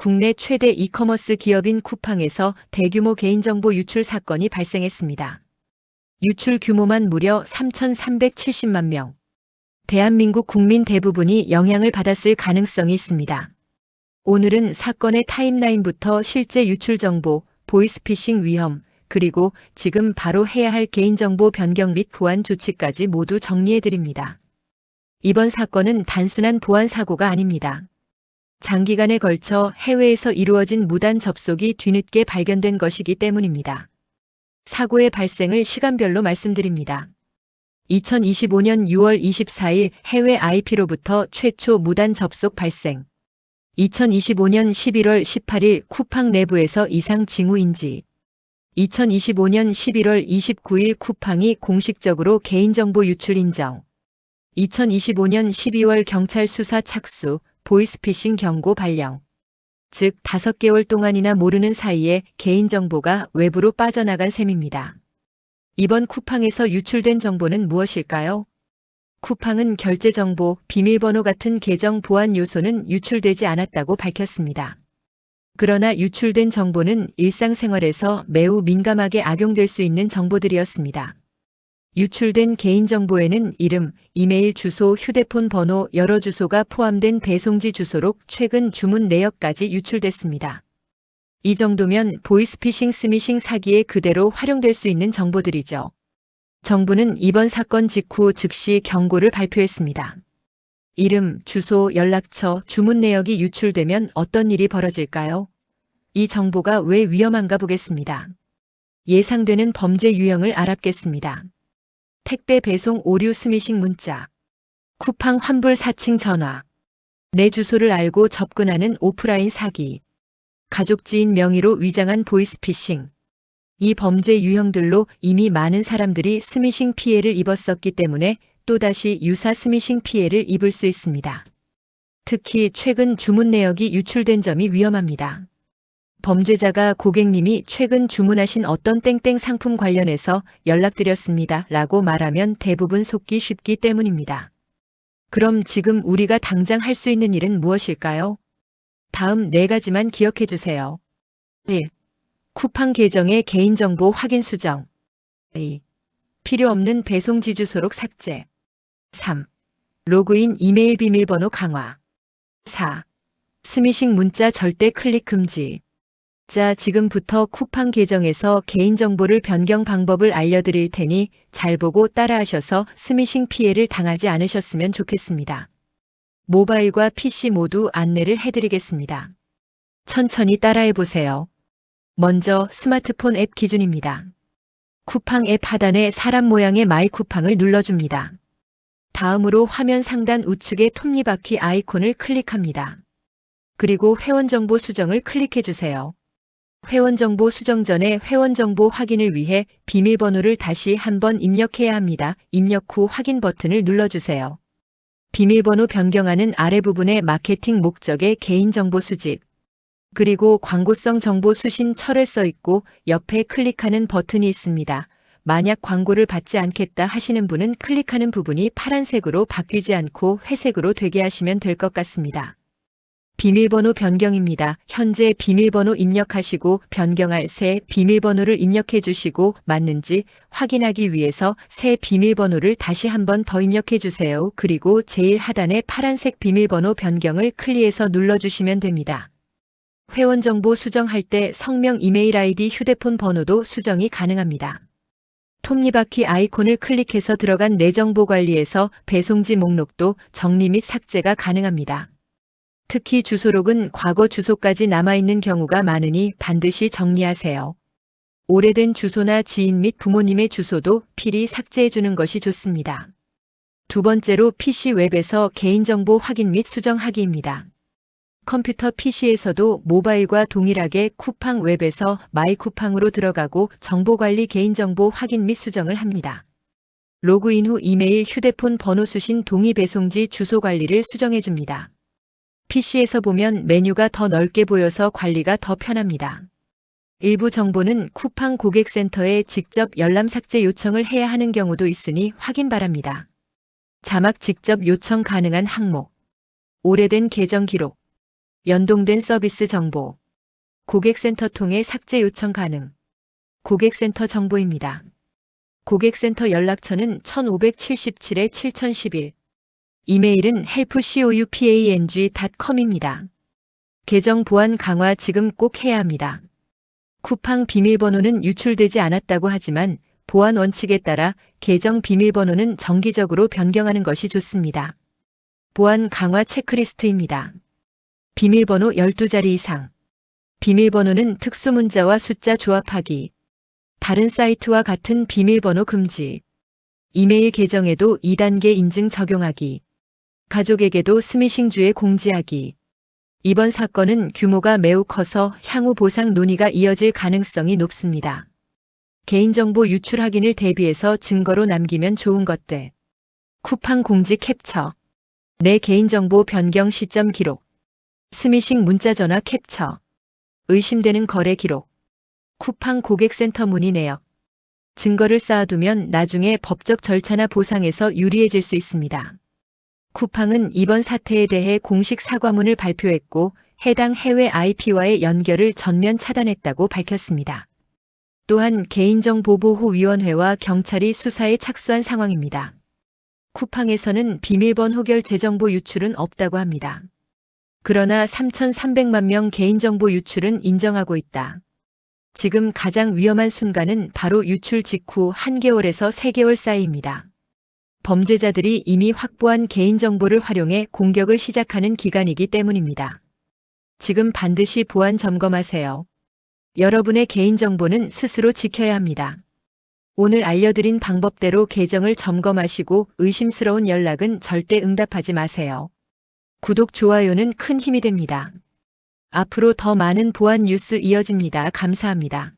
국내 최대 이커머스 기업인 쿠팡에서 대규모 개인정보 유출 사건이 발생했습니다. 유출 규모만 무려 3,370만 명. 대한민국 국민 대부분이 영향을 받았을 가능성이 있습니다. 오늘은 사건의 타임라인부터 실제 유출 정보, 보이스피싱 위험, 그리고 지금 바로 해야 할 개인정보 변경 및 보안 조치까지 모두 정리해 드립니다. 이번 사건은 단순한 보안 사고가 아닙니다. 장기간에 걸쳐 해외에서 이루어진 무단 접속이 뒤늦게 발견된 것이기 때문입니다. 사고의 발생을 시간별로 말씀드립니다. 2025년 6월 24일 해외 IP로부터 최초 무단 접속 발생. 2025년 11월 18일 쿠팡 내부에서 이상 징후 인지. 2025년 11월 29일 쿠팡이 공식적으로 개인정보 유출 인정. 2025년 12월 경찰 수사 착수, 보이스피싱 경고 발령. 즉, 5개월 동안이나 모르는 사이에 개인정보가 외부로 빠져나간 셈입니다. 이번 쿠팡에서 유출된 정보는 무엇일까요? 쿠팡은 결제정보, 비밀번호 같은 계정 보안 요소는 유출되지 않았다고 밝혔습니다. 그러나 유출된 정보는 일상생활에서 매우 민감하게 악용될 수 있는 정보들이었습니다. 유출된 개인정보에는 이름, 이메일 주소, 휴대폰 번호, 여러 주소가 포함된 배송지 주소록 최근 주문 내역까지 유출됐습니다. 이 정도면 보이스피싱 스미싱 사기에 그대로 활용될 수 있는 정보들이죠. 정부는 이번 사건 직후 즉시 경고를 발표했습니다. 이름, 주소, 연락처, 주문 내역이 유출되면 어떤 일이 벌어질까요? 이 정보가 왜 위험한가 보겠습니다. 예상되는 범죄 유형을 알아보겠습니다. 택배 배송 오류 스미싱 문자. 쿠팡 환불 사칭 전화. 내 주소를 알고 접근하는 오프라인 사기. 가족 지인 명의로 위장한 보이스피싱. 이 범죄 유형들로 이미 많은 사람들이 스미싱 피해를 입었었기 때문에 또다시 유사 스미싱 피해를 입을 수 있습니다. 특히 최근 주문 내역이 유출된 점이 위험합니다. 범죄자가 고객님이 최근 주문하신 어떤 땡땡 상품 관련해서 연락드렸습니다. 라고 말하면 대부분 속기 쉽기 때문입니다. 그럼 지금 우리가 당장 할 수 있는 일은 무엇일까요? 다음 네 가지만 기억해 주세요. 1. 쿠팡 계정의 개인정보 확인 수정. 2. 필요 없는 배송 지 주소록 삭제. 3. 로그인 이메일 비밀번호 강화. 4. 스미싱 문자 절대 클릭 금지. 자, 지금부터 쿠팡 계정에서 개인정보를 변경 방법을 알려드릴 테니 잘 보고 따라하셔서 스미싱 피해를 당하지 않으셨으면 좋겠습니다. 모바일과 PC 모두 안내를 해드리겠습니다. 천천히 따라해 보세요. 먼저 스마트폰 앱 기준입니다. 쿠팡 앱 하단에 사람 모양의 마이 쿠팡을 눌러줍니다. 다음으로 화면 상단 우측의 톱니바퀴 아이콘을 클릭합니다. 그리고 회원정보 수정을 클릭해 주세요. 회원정보 수정 전에 회원정보 확인을 위해 비밀번호를 다시 한번 입력해야 합니다. 입력 후 확인 버튼을 눌러주세요. 비밀번호 변경하는 아래 부분에 마케팅 목적의 개인정보 수집, 그리고 광고성 정보 수신 철에 써 있고 옆에 클릭하는 버튼이 있습니다. 만약 광고를 받지 않겠다 하시는 분은 클릭하는 부분이 파란색으로 바뀌지 않고 회색으로 되게 하시면 될 것 같습니다. 비밀번호 변경입니다. 현재 비밀번호 입력하시고 변경할 새 비밀번호를 입력해 주시고 맞는지 확인하기 위해서 새 비밀번호를 다시 한번 더 입력해 주세요. 그리고 제일 하단의 파란색 비밀번호 변경을 클리에서 눌러주시면 됩니다. 회원 정보 수정할 때 성명 이메일 아이디 휴대폰 번호도 수정이 가능합니다. 톱니바퀴 아이콘을 클릭해서 들어간 내 정보 관리에서 배송지 목록도 정리 및 삭제가 가능합니다. 특히 주소록은 과거 주소까지 남아있는 경우가 많으니 반드시 정리하세요. 오래된 주소나 지인 및 부모님의 주소도 필히 삭제해주는 것이 좋습니다. 두 번째로 PC 웹에서 개인정보 확인 및 수정하기입니다. 컴퓨터 PC에서도 모바일과 동일하게 쿠팡 웹에서 마이 쿠팡으로 들어가고 정보관리 개인정보 확인 및 수정을 합니다. 로그인 후 이메일, 휴대폰 번호 수신 동의 배송지 주소 관리를 수정해 줍니다. PC에서 보면 메뉴가 더 넓게 보여서 관리가 더 편합니다. 일부 정보는 쿠팡 고객센터에 직접 열람 삭제 요청을 해야 하는 경우도 있으니 확인 바랍니다. 자막 직접 요청 가능한 항목. 오래된 계정 기록. 연동된 서비스 정보. 고객센터 통해 삭제 요청 가능. 고객센터 정보입니다. 고객센터 연락처는 1577-7011. 이메일은 helpcoupang.com입니다. 계정 보안 강화 지금 꼭 해야 합니다. 쿠팡 비밀번호는 유출되지 않았다고 하지만 보안 원칙에 따라 계정 비밀번호는 정기적으로 변경하는 것이 좋습니다. 보안 강화 체크리스트입니다. 비밀번호 12자리 이상. 비밀번호는 특수 문자와 숫자 조합하기. 다른 사이트와 같은 비밀번호 금지. 이메일 계정에도 2단계 인증 적용하기. 가족에게도 스미싱 주에 공지하기. 이번 사건은 규모가 매우 커서 향후 보상 논의가 이어질 가능성이 높습니다. 개인정보 유출 확인을 대비해서 증거로 남기면 좋은 것들. 쿠팡 공지 캡처. 내 개인정보 변경 시점 기록. 스미싱 문자 전화 캡처. 의심되는 거래 기록. 쿠팡 고객센터 문의 내역. 증거를 쌓아두면 나중에 법적 절차나 보상에서 유리해질 수 있습니다. 쿠팡은 이번 사태에 대해 공식 사과문을 발표했고 해당 해외 IP와의 연결을 전면 차단했다고 밝혔습니다. 또한 개인정보보호위원회와 경찰이 수사에 착수한 상황입니다. 쿠팡에서는 비밀번호 결제 정보 유출은 없다고 합니다. 그러나 3,300만 명 개인정보 유출은 인정하고 있다. 지금 가장 위험한 순간은 바로 유출 직후 한 개월에서 3개월 사이입니다. 범죄자들이 이미 확보한 개인정보를 활용해 공격을 시작하는 기간이기 때문입니다. 지금 반드시 보안 점검하세요. 여러분의 개인정보는 스스로 지켜야 합니다. 오늘 알려드린 방법대로 계정을 점검하시고 의심스러운 연락은 절대 응답하지 마세요. 구독, 좋아요는 큰 힘이 됩니다. 앞으로 더 많은 보안 뉴스 이어집니다. 감사합니다.